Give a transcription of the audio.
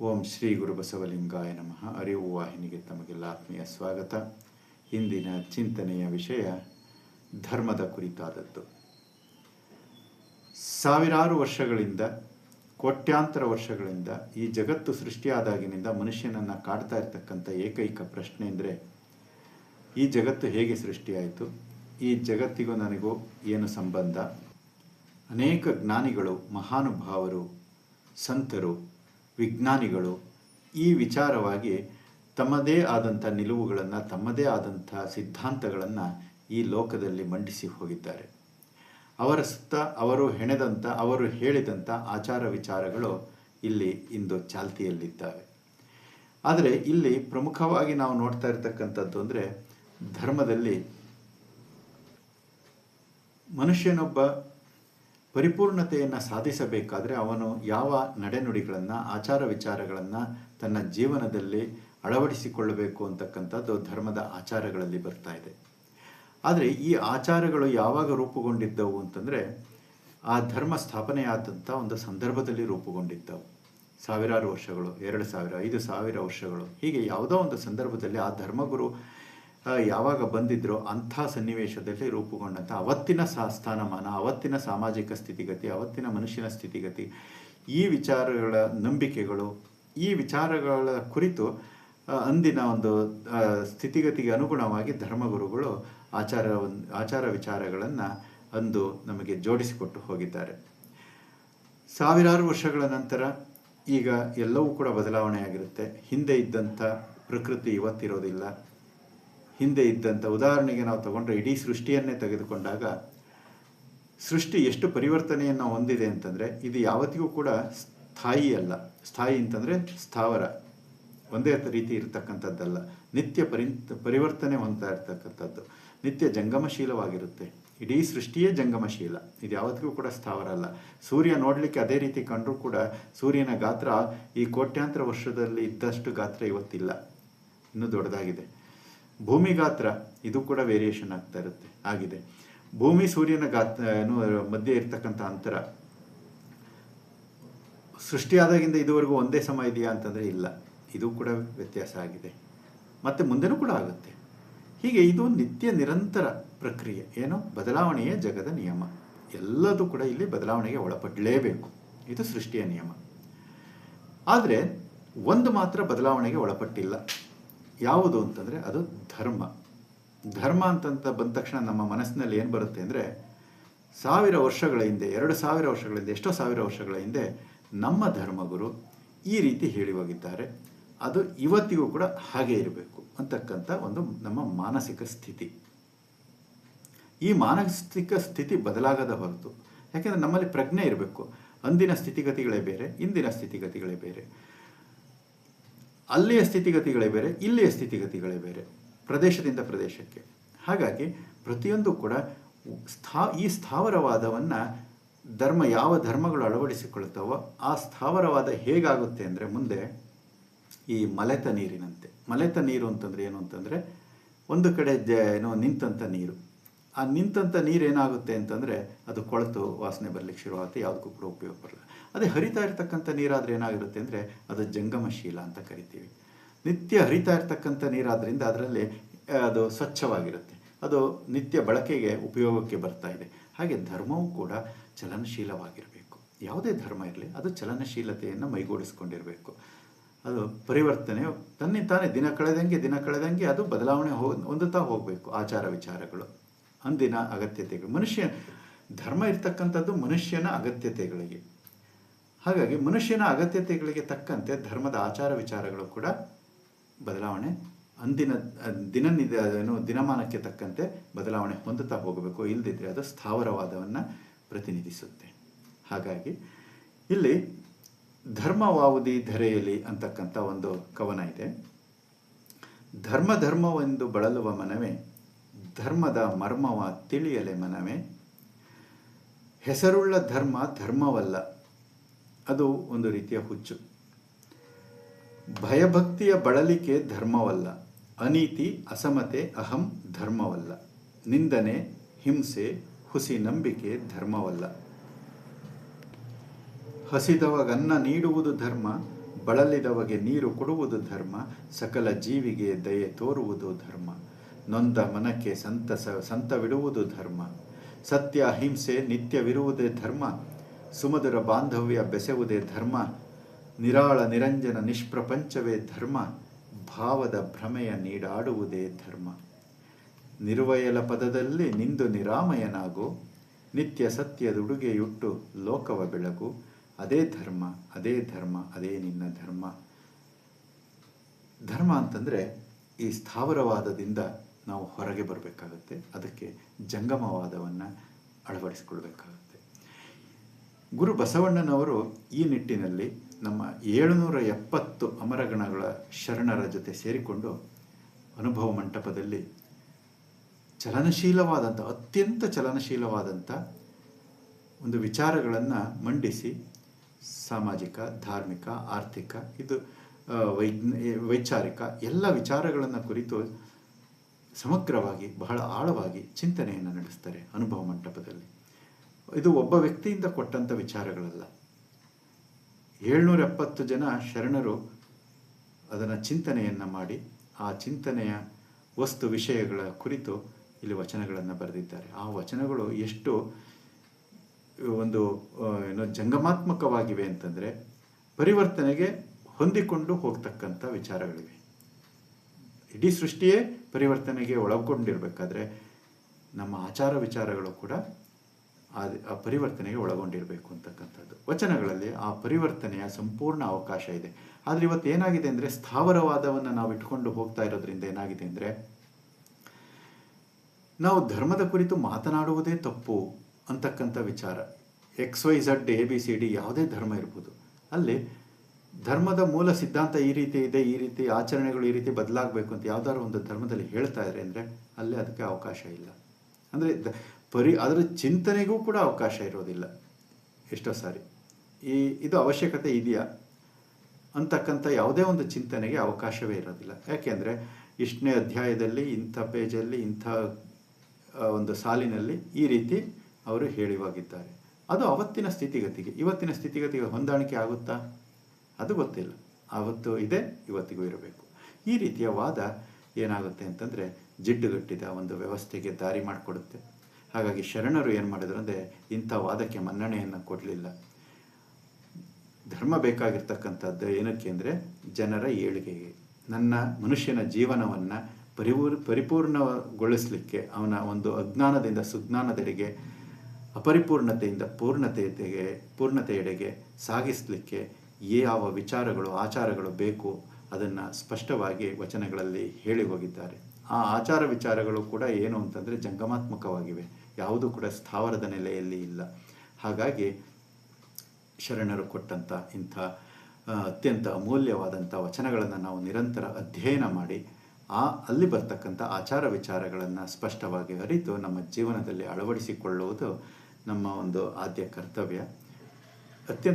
ಓಂ ಶ್ರೀ ಗುರು ಬಸವಲಿಂಗಾಯ ನಮಃ. ಅರಿವು ವಾಹಿನಿಗೆ ತಮಗೆಲ್ಲ ಆತ್ಮೀಯ ಸ್ವಾಗತ. ಇಂದಿನ ಚಿಂತನೆಯ ವಿಷಯ ಧರ್ಮದ ಕುರಿತಾದದ್ದು. ಸಾವಿರಾರು ವರ್ಷಗಳಿಂದ, ಕೋಟ್ಯಾಂತರ ವರ್ಷಗಳಿಂದ ಈ ಜಗತ್ತು ಸೃಷ್ಟಿಯಾದಾಗಿನಿಂದ ಮನುಷ್ಯನನ್ನು ಕಾಡ್ತಾ ಇರತಕ್ಕಂಥ ಏಕೈಕ ಪ್ರಶ್ನೆ ಅಂದರೆ, ಈ ಜಗತ್ತು ಹೇಗೆ ಸೃಷ್ಟಿಯಾಯಿತು? ಈ ಜಗತ್ತಿಗೂ ನನಗೂ ಏನು ಸಂಬಂಧ? ಅನೇಕ ಜ್ಞಾನಿಗಳು, ಮಹಾನುಭಾವರು, ಸಂತರು ವಿಜ್ಞಾನಿಗಳು ಈ ವಿಚಾರವಾಗಿ ತಮ್ಮದೇ ಆದಂಥ ನಿಲುವುಗಳನ್ನು, ತಮ್ಮದೇ ಆದಂಥ ಸಿದ್ಧಾಂತಗಳನ್ನು ಈ ಲೋಕದಲ್ಲಿ ಮಂಡಿಸಿ ಹೋಗಿದ್ದಾರೆ. ಅವರ ಸುತ್ತ ಅವರು ಹೆಣೆದಂಥ, ಅವರು ಹೇಳಿದಂಥ ಆಚಾರ ವಿಚಾರಗಳು ಇಲ್ಲಿ ಇಂದು ಚಾಲ್ತಿಯಲ್ಲಿದ್ದಾವೆ. ಆದರೆ ಇಲ್ಲಿ ಪ್ರಮುಖವಾಗಿ ನಾವು ನೋಡ್ತಾ ಇರತಕ್ಕಂಥದ್ದು ಅಂದರೆ ಧರ್ಮದಲ್ಲಿ ಮನುಷ್ಯನೊಬ್ಬ ಪರಿಪೂರ್ಣತೆಯನ್ನು ಸಾಧಿಸಬೇಕಾದರೆ ಅವನು ಯಾವ ನಡೆನುಡಿಗಳನ್ನು, ಆಚಾರ ವಿಚಾರಗಳನ್ನು ತನ್ನ ಜೀವನದಲ್ಲಿ ಅಳವಡಿಸಿಕೊಳ್ಳಬೇಕು ಅಂತಕ್ಕಂಥದ್ದು ಧರ್ಮದ ಆಚಾರಗಳಲ್ಲಿ ಬರ್ತಾ ಇದೆ. ಆದರೆ ಈ ಆಚಾರಗಳು ಯಾವಾಗ ರೂಪುಗೊಂಡಿದ್ದವು ಅಂತಂದರೆ ಆ ಧರ್ಮ ಸ್ಥಾಪನೆಯಾದಂಥ ಒಂದು ಸಂದರ್ಭದಲ್ಲಿ ರೂಪುಗೊಂಡಿದ್ದವು. ಸಾವಿರಾರು ವರ್ಷಗಳು, ಎರಡು ಸಾವಿರ, ಐದು ಸಾವಿರ ವರ್ಷಗಳು, ಹೀಗೆ ಯಾವುದೋ ಒಂದು ಸಂದರ್ಭದಲ್ಲಿ ಆ ಧರ್ಮಗುರು ಯಾವಾಗ ಬಂದಿದ್ರೋ ಅಂಥ ಸನ್ನಿವೇಶದಲ್ಲಿ ರೂಪುಗೊಂಡಂಥ ಅವತ್ತಿನ ಸಾ, ಸ್ಥಾನಮಾನ, ಅವತ್ತಿನ ಸಾಮಾಜಿಕ ಸ್ಥಿತಿಗತಿ, ಅವತ್ತಿನ ಮನುಷ್ಯನ ಸ್ಥಿತಿಗತಿ, ಈ ವಿಚಾರಗಳ ನಂಬಿಕೆಗಳು, ಈ ವಿಚಾರಗಳ ಕುರಿತು ಅಂದಿನ ಒಂದು ಸ್ಥಿತಿಗತಿಗೆ ಅನುಗುಣವಾಗಿ ಧರ್ಮಗುರುಗಳು ಆಚಾರ ಆಚಾರ ವಿಚಾರಗಳನ್ನು ಅಂದು ನಮಗೆ ಜೋಡಿಸಿಕೊಟ್ಟು ಹೋಗಿದ್ದಾರೆ. ಸಾವಿರಾರು ವರ್ಷಗಳ ನಂತರ ಈಗ ಎಲ್ಲವೂ ಕೂಡ ಬದಲಾವಣೆಯಾಗಿರುತ್ತೆ. ಹಿಂದೆ ಇದ್ದಂಥ ಪ್ರಕೃತಿ ಇವತ್ತಿರೋದಿಲ್ಲ. ಹಿಂದೆ ಇದ್ದಂಥ ಉದಾಹರಣೆಗೆ ನಾವು ತಗೊಂಡ್ರೆ ಇಡೀ ಸೃಷ್ಟಿಯನ್ನೇ ತೆಗೆದುಕೊಂಡಾಗ ಸೃಷ್ಟಿ ಎಷ್ಟು ಪರಿವರ್ತನೆಯನ್ನು ಹೊಂದಿದೆ ಅಂತಂದರೆ ಇದು ಯಾವತ್ತಿಗೂ ಕೂಡ ಸ್ಥಾಯಿ ಅಲ್ಲ. ಸ್ಥಾಯಿ ಅಂತಂದರೆ ಸ್ಥಾವರ. ಒಂದೇ ರೀತಿ ಇರತಕ್ಕಂಥದ್ದಲ್ಲ. ನಿತ್ಯ ಪರಿ ಪರಿವರ್ತನೆ ಹೊಂದ್ತಾ ಇರ್ತಕ್ಕಂಥದ್ದು. ನಿತ್ಯ ಜಂಗಮಶೀಲವಾಗಿರುತ್ತೆ. ಇಡೀ ಸೃಷ್ಟಿಯೇ ಜಂಗಮಶೀಲ. ಇದು ಯಾವತ್ತಿಗೂ ಕೂಡ ಸ್ಥಾವರ ಅಲ್ಲ. ಸೂರ್ಯ ನೋಡಲಿಕ್ಕೆ ಅದೇ ರೀತಿ ಕಂಡರೂ ಕೂಡ ಸೂರ್ಯನ ಗಾತ್ರ ಈ ಕೋಟ್ಯಾಂತರ ವರ್ಷದಲ್ಲಿ ಇದ್ದಷ್ಟು ಗಾತ್ರ ಇವತ್ತಿಲ್ಲ. ಇನ್ನೂ ದೊಡ್ಡದಾಗಿದೆ. ಭೂಮಿ ಗಾತ್ರ, ಇದು ಕೂಡ ವೇರಿಯೇಷನ್ ಆಗ್ತಾ ಇರುತ್ತೆ, ಆಗಿದೆ. ಭೂಮಿ ಸೂರ್ಯನ ಗಾತ್ರ ಮಧ್ಯೆ ಇರ್ತಕ್ಕಂಥ ಅಂತರ. ಸೃಷ್ಟಿಯಾದಾಗಿಂದ ಇದುವರೆಗೂ ಒಂದೇ ಸಮ ಇದೆಯಾ ಅಂತಂದರೆ ಇಲ್ಲ. ಇದು ಕೂಡ ವ್ಯತ್ಯಾಸ ಆಗಿದೆ. ಮತ್ತು ಮುಂದೆನೂ ಕೂಡ ಆಗುತ್ತೆ. ಹೀಗೆ ಇದು ನಿತ್ಯ ನಿರಂತರ ಪ್ರಕ್ರಿಯೆ, ಏನು, ಬದಲಾವಣೆಯೇ ಜಗದ ನಿಯಮ. ಎಲ್ಲದೂ ಕೂಡ ಇಲ್ಲಿ ಬದಲಾವಣೆಗೆ ಒಳಪಡಲೇಬೇಕು. ಇದು ಸೃಷ್ಟಿಯ ನಿಯಮ. ಆದರೆ, ಒಂದು ಮಾತ್ರ ಬದಲಾವಣೆಗೆ ಒಳಪಟ್ಟಿಲ್ಲ. ಯಾವುದು ಅಂತಂದರೆ ಅದು ಧರ್ಮ. ಧರ್ಮ ಅಂತಂತ ಬಂದ ತಕ್ಷಣ ನಮ್ಮ ಮನಸ್ಸಿನಲ್ಲಿ ಏನು ಬರುತ್ತೆ ಅಂದರೆ ಸಾವಿರ ವರ್ಷಗಳ ಹಿಂದೆ, ಎರಡು ಸಾವಿರ ವರ್ಷಗಳ ಹಿಂದೆ, ಎಷ್ಟೋ ಸಾವಿರ ವರ್ಷಗಳ ಹಿಂದೆ ನಮ್ಮ ಧರ್ಮಗುರು ಈ ರೀತಿ ಹೇಳಿ ಹೋಗಿದ್ದಾರೆ. ಅದು ಇವತ್ತಿಗೂ ಕೂಡ ಹಾಗೆ ಇರಬೇಕು ಅಂತಕ್ಕಂಥ ಒಂದು ನಮ್ಮ ಮಾನಸಿಕ ಸ್ಥಿತಿ. ಈ ಮಾನಸಿಕ ಸ್ಥಿತಿ ಬದಲಾಗದ ಹೊರತು, ಯಾಕೆಂದರೆ ನಮ್ಮಲ್ಲಿ ಪ್ರಜ್ಞೆ ಇರಬೇಕು. ಅಂದಿನ ಸ್ಥಿತಿಗತಿಗಳೇ ಬೇರೆ, ಇಂದಿನ ಸ್ಥಿತಿಗತಿಗಳೇ ಬೇರೆ. ಅಲ್ಲಿಯ ಸ್ಥಿತಿಗತಿಗಳೇ ಬೇರೆ, ಇಲ್ಲಿಯ ಸ್ಥಿತಿಗತಿಗಳೇ ಬೇರೆ, ಪ್ರದೇಶದಿಂದ ಪ್ರದೇಶಕ್ಕೆ. ಹಾಗಾಗಿ ಪ್ರತಿಯೊಂದು ಕೂಡ ಸ್ಥಾ, ಈ ಸ್ಥಾವರವಾದವನ್ನು ಧರ್ಮ ಯಾವ ಧರ್ಮಗಳು ಅಳವಡಿಸಿಕೊಳ್ಳುತ್ತವೋ ಆ ಸ್ಥಾವರವಾದ ಹೇಗಾಗುತ್ತೆ ಅಂದರೆ ಮುಂದೆ ಈ ಮಲೆತ ನೀರಿನಂತೆ. ಮಲೆತ ನೀರು ಅಂತಂದರೆ ಏನು ಅಂತಂದರೆ ಒಂದು ಕಡೆ ಜ, ಏನೋ ನಿಂತಂಥ ನೀರು. ಆ ನಿಂತಂಥ ನೀರೇನಾಗುತ್ತೆ ಅಂತಂದರೆ ಅದು ಕೊಳೆತು ವಾಸನೆ ಬರಲಿಕ್ಕೆ ಶುರುವಾಗುತ್ತೆ, ಯಾವುದಕ್ಕೂ ಕೂಡ ಉಪಯೋಗ ಬರಲ್ಲ. ಅದೇ ಹರಿತಾ ಇರ್ತಕ್ಕಂಥ ನೀರಾದರೆ ಏನಾಗಿರುತ್ತೆ ಅಂದರೆ ಅದು ಜಂಗಮಶೀಲ ಅಂತ ಕರಿತೀವಿ. ನಿತ್ಯ ಹರಿತಾ ಇರ್ತಕ್ಕಂಥ ನೀರಾದ್ರಿಂದ ಅದರಲ್ಲಿ ಅದು ಸ್ವಚ್ಛವಾಗಿರುತ್ತೆ. ಅದು ನಿತ್ಯ ಬಳಕೆಗೆ, ಉಪಯೋಗಕ್ಕೆ ಬರ್ತಾ ಇದೆ. ಹಾಗೆ ಧರ್ಮವೂ ಕೂಡ ಚಲನಶೀಲವಾಗಿರಬೇಕು. ಯಾವುದೇ ಧರ್ಮ ಇರಲಿ, ಅದು ಚಲನಶೀಲತೆಯನ್ನು ಮೈಗೂಡಿಸ್ಕೊಂಡಿರಬೇಕು. ಅದು ಪರಿವರ್ತನೆ ತನ್ನಿಂತಾನೆ ತಾನೇ ದಿನ ಕಳೆದಂಗೆ ದಿನ ಕಳೆದಂಗೆ ಅದು ಬದಲಾವಣೆ ಹೋ, ಹೊಂದುತ್ತಾ ಹೋಗಬೇಕು, ಆಚಾರ ವಿಚಾರಗಳು. ಅಂದಿನ ಅಗತ್ಯತೆಗಳು. ಮನುಷ್ಯ ಧರ್ಮ ಇರ್ತಕ್ಕಂಥದ್ದು ಮನುಷ್ಯನ ಅಗತ್ಯತೆಗಳಿಗೆ. ಹಾಗಾಗಿ ಮನುಷ್ಯನ ಅಗತ್ಯತೆಗಳಿಗೆ ತಕ್ಕಂತೆ ಧರ್ಮದ ಆಚಾರ ವಿಚಾರಗಳು ಕೂಡ ಬದಲಾವಣೆ ಅಂದಿನ, ದಿನನಿದ ದಿನಮಾನಕ್ಕೆ ತಕ್ಕಂತೆ ಬದಲಾವಣೆ ಹೊಂದುತ್ತಾ ಹೋಗಬೇಕು. ಇಲ್ಲದಿದ್ದರೆ ಅದು ಸ್ಥಾವರವಾದವನ್ನು ಪ್ರತಿನಿಧಿಸುತ್ತೆ. ಹಾಗಾಗಿ ಇಲ್ಲಿ ಧರ್ಮವಾವುದಿ ಧರೆಯಲಿ ಅಂತಕ್ಕಂಥ ಒಂದು ಕವನ ಇದೆ. ಧರ್ಮ ಧರ್ಮವೆಂದು ಬಳಲುವ ಮನವೇ ಧರ್ಮದ ಮರ್ಮವ ತಿಳಿಯಲೆ ಮನವೇ? ಹೆಸರುಳ್ಳ ಧರ್ಮ ಧರ್ಮವಲ್ಲ. ಅದು ಒಂದು ರೀತಿಯ ಹುಚ್ಚು. ಭಯಭಕ್ತಿಯ ಬಳಲಿಕೆ ಧರ್ಮವಲ್ಲ. ಅನೀತಿ, ಅಸಮತೆ, ಅಹಂ ಧರ್ಮವಲ್ಲ. ನಿಂದನೆ, ಹಿಂಸೆ, ಹುಸಿ ನಂಬಿಕೆ ಧರ್ಮವಲ್ಲ. ಹಸಿದವಗನ್ನ ನೀಡುವುದು ಧರ್ಮ, ಬಳಲಿದವಗೆ ನೀರು ಕೊಡುವುದು ಧರ್ಮ, ಸಕಲ ಜೀವಿಗೆ ದಯೆ ತೋರುವುದು ಧರ್ಮ. ನೊಂದ ಮನಕ್ಕೆ ಸಂತಸ, ಸಂತವಿಡುವುದು ಧರ್ಮ. ಸತ್ಯ, ಅಹಿಂಸೆ, ನಿತ್ಯವಿರುವುದೇ ಧರ್ಮ. ಸುಮಧುರ ಬಾಂಧವ್ಯ ಬೆಸೆವುದೇ ಧರ್ಮ. ನಿರಾಳ, ನಿರಂಜನ, ನಿಷ್ಪ್ರಪಂಚವೇ ಧರ್ಮ. ಭಾವದ ಭ್ರಮೆಯ ನೀಡಾಡುವುದೇ ಧರ್ಮ. ನಿರ್ವಯಲ ಪದದಲ್ಲಿ ನಿಂದು ನಿರಾಮಯನಾಗು. ನಿತ್ಯ ಸತ್ಯದುಡುಗೆಯುಟ್ಟು ಲೋಕವ ಬೆಳಗು. ಅದೇ ಧರ್ಮ ಅದೇ ಧರ್ಮ, ಅದೇ ನಿನ್ನ ಧರ್ಮ. ಧರ್ಮ ಅಂತಂದರೆ ಈ ಸ್ಥಾವರವಾದದಿಂದ ನಾವು ಹೊರಗೆ ಬರಬೇಕಾಗತ್ತೆ. ಅದಕ್ಕೆ ಜಂಗಮವಾದವನ್ನು ಅಳವಡಿಸಿಕೊಳ್ಬೇಕಾಗತ್ತೆ. ಗುರು ಬಸವಣ್ಣನವರು ಈ ನಿಟ್ಟಿನಲ್ಲಿ ನಮ್ಮ ಏಳುನೂರ ಎಪ್ಪತ್ತು ಅಮರಗಣಗಳ ಶರಣರ ಜೊತೆ ಸೇರಿಕೊಂಡು ಅನುಭವ ಮಂಟಪದಲ್ಲಿ ಚಲನಶೀಲವಾದಂಥ, ಅತ್ಯಂತ ಚಲನಶೀಲವಾದಂಥ ಒಂದು ವಿಚಾರಗಳನ್ನು ಮಂಡಿಸಿ ಸಾಮಾಜಿಕ, ಧಾರ್ಮಿಕ, ಆರ್ಥಿಕ, ಇದು ವೈಜ್ಞ, ವೈಚಾರಿಕ ಎಲ್ಲ ವಿಚಾರಗಳನ್ನು ಕುರಿತು ಸಮಗ್ರವಾಗಿ, ಬಹಳ ಆಳವಾಗಿ ಚಿಂತನೆಯನ್ನು ನಡೆಸ್ತಾರೆ ಅನುಭವ ಮಂಟಪದಲ್ಲಿ. ಇದು ಒಬ್ಬ ವ್ಯಕ್ತಿಯಿಂದ ಕೊಟ್ಟಂಥ ವಿಚಾರಗಳಲ್ಲ. ಏಳ್ನೂರ ಎಪ್ಪತ್ತು ಜನ ಶರಣರು ಅದನ್ನು ಚಿಂತನೆಯನ್ನು ಮಾಡಿ, ಆ ಚಿಂತನೆಯ ವಸ್ತು ವಿಷಯಗಳ ಕುರಿತು ಇಲ್ಲಿ ವಚನಗಳನ್ನು ಬರೆದಿದ್ದಾರೆ. ಆ ವಚನಗಳು ಎಷ್ಟು, ಒಂದು ಏನೋ ಜಂಗಮಾತ್ಮಕವಾಗಿವೆ ಅಂತಂದರೆ ಪರಿವರ್ತನೆಗೆ ಹೊಂದಿಕೊಂಡು ಹೋಗ್ತಕ್ಕಂಥ ವಿಚಾರಗಳಿವೆ. ಇಡೀ ಸೃಷ್ಟಿಯೇ ಪರಿವರ್ತನೆಗೆ ಒಳಗೊಂಡಿರಬೇಕಾದ್ರೆ ನಮ್ಮ ಆಚಾರ ವಿಚಾರಗಳು ಕೂಡ ಆ ಆ ಪರಿವರ್ತನೆಗೆ ಒಳಗೊಂಡಿರಬೇಕು ಅಂತಕ್ಕಂಥದ್ದು. ವಚನಗಳಲ್ಲಿ ಆ ಪರಿವರ್ತನೆಯ ಸಂಪೂರ್ಣ ಅವಕಾಶ ಇದೆ. ಆದರೆ ಇವತ್ತು ಏನಾಗಿದೆ ಅಂದರೆ ಸ್ಥಾವರವಾದವನ್ನು ನಾವು ಇಟ್ಕೊಂಡು ಹೋಗ್ತಾ ಇರೋದ್ರಿಂದ ಏನಾಗಿದೆ ಅಂದರೆ ನಾವು ಧರ್ಮದ ಕುರಿತು ಮಾತನಾಡುವುದೇ ತಪ್ಪು ಅಂತಕ್ಕಂಥ ವಿಚಾರ. X Y Z A B C D ಯಾವುದೇ ಧರ್ಮ ಇರ್ಬೋದು. ಅಲ್ಲಿ ಧರ್ಮದ ಮೂಲ ಸಿದ್ಧಾಂತ ಈ ರೀತಿ ಇದೆ, ಈ ರೀತಿ ಆಚರಣೆಗಳು ಈ ರೀತಿ ಬದಲಾಗಬೇಕು ಅಂತ ಯಾವ್ದಾದ್ರು ಒಂದು ಧರ್ಮದಲ್ಲಿ ಹೇಳ್ತಾ ಇದ್ದಾರೆ ಅಂದರೆ ಅಲ್ಲೇ ಅದಕ್ಕೆ ಅವಕಾಶ ಇಲ್ಲ. ಅಂದರೆ ಪರಿ, ಅದರ ಚಿಂತನೆಗೂ ಕೂಡ ಅವಕಾಶ ಇರೋದಿಲ್ಲ ಎಷ್ಟೋ ಸಾರಿ. ಈ, ಇದು ಅವಶ್ಯಕತೆ ಇದೆಯಾ ಅಂತಕ್ಕಂಥ ಯಾವುದೇ ಒಂದು ಚಿಂತನೆಗೆ ಅವಕಾಶವೇ ಇರೋದಿಲ್ಲ. ಯಾಕೆಂದರೆ ಇಷ್ಟನೇ ಅಧ್ಯಾಯದಲ್ಲಿ, ಇಂಥ ಪೇಜಲ್ಲಿ, ಇಂಥ ಒಂದು ಸಾಲಿನಲ್ಲಿ ಈ ರೀತಿ ಅವರು ಹೇಳಿವಾಗಿದ್ದಾರೆ ಅದು ಅವತ್ತಿನ ಸ್ಥಿತಿಗತಿಗೆ, ಇವತ್ತಿನ ಸ್ಥಿತಿಗತಿಗೆ ಹೊಂದಾಣಿಕೆ ಆಗುತ್ತಾ? ಅದು ಗೊತ್ತಿಲ್ಲ. ಆವತ್ತು ಇದೆ, ಇವತ್ತಿಗೂ ಇರಬೇಕು. ಈ ರೀತಿಯ ವಾದ ಏನಾಗುತ್ತೆ ಅಂತಂದರೆ ಜಿಡ್ಡುಗಟ್ಟಿದ ಒಂದು ವ್ಯವಸ್ಥೆಗೆ ದಾರಿ ಮಾಡಿಕೊಡುತ್ತೆ. ಹಾಗಾಗಿ ಶರಣರು ಏನು ಮಾಡಿದ್ರು ಅಂದರೆ ಇಂಥ ವಾದಕ್ಕೆ ಮನ್ನಣೆಯನ್ನು ಕೊಡಲಿಲ್ಲ. ಧರ್ಮ ಬೇಕಾಗಿರ್ತಕ್ಕಂಥದ್ದು ಏನಕ್ಕೆ ಅಂದರೆ ಜನರ ಏಳಿಗೆಗೆ. ನನ್ನ ಮನುಷ್ಯನ ಜೀವನವನ್ನು ಪರಿಪೂರ್, ಪರಿಪೂರ್ಣಗೊಳಿಸಲಿಕ್ಕೆ ಅವನ ಒಂದು ಅಜ್ಞಾನದಿಂದ ಸುಜ್ಞಾನದೆಡೆಗೆ, ಅಪರಿಪೂರ್ಣತೆಯಿಂದ ಪೂರ್ಣತೆಯತೆಗೆ, ಪೂರ್ಣತೆಯೆಡೆಗೆ ಸಾಗಿಸಲಿಕ್ಕೆ ಯಾವ ವಿಚಾರಗಳು, ಆಚಾರಗಳು ಬೇಕು ಅದನ್ನು ಸ್ಪಷ್ಟವಾಗಿ ವಚನಗಳಲ್ಲಿ ಹೇಳಿ ಹೋಗಿದ್ದಾರೆ. ಆ ಆಚಾರ ವಿಚಾರಗಳು ಕೂಡ ಏನು ಅಂತಂದರೆ ಜಂಗಮಾತ್ಮಕವಾಗಿವೆ. ಯಾವುದೂ ಕೂಡ ಸ್ಥಾವರದ ನೆಲೆಯಲ್ಲಿ ಇಲ್ಲ. ಹಾಗಾಗಿ ಶರಣರು ಕೊಟ್ಟಂಥ ಇಂಥ ಅತ್ಯಂತ ಅಮೂಲ್ಯವಾದಂಥ ವಚನಗಳನ್ನು ನಾವು ನಿರಂತರ ಅಧ್ಯಯನ ಮಾಡಿ, ಆ, ಅಲ್ಲಿ ಬರ್ತಕ್ಕಂಥ ಆಚಾರ ವಿಚಾರಗಳನ್ನು ಸ್ಪಷ್ಟವಾಗಿ ಅರಿತು ನಮ್ಮ ಜೀವನದಲ್ಲಿ ಅಳವಡಿಸಿಕೊಳ್ಳುವುದು ನಮ್ಮ ಒಂದು ಆದ್ಯ ಕರ್ತವ್ಯ. ಅತ್ಯಂತ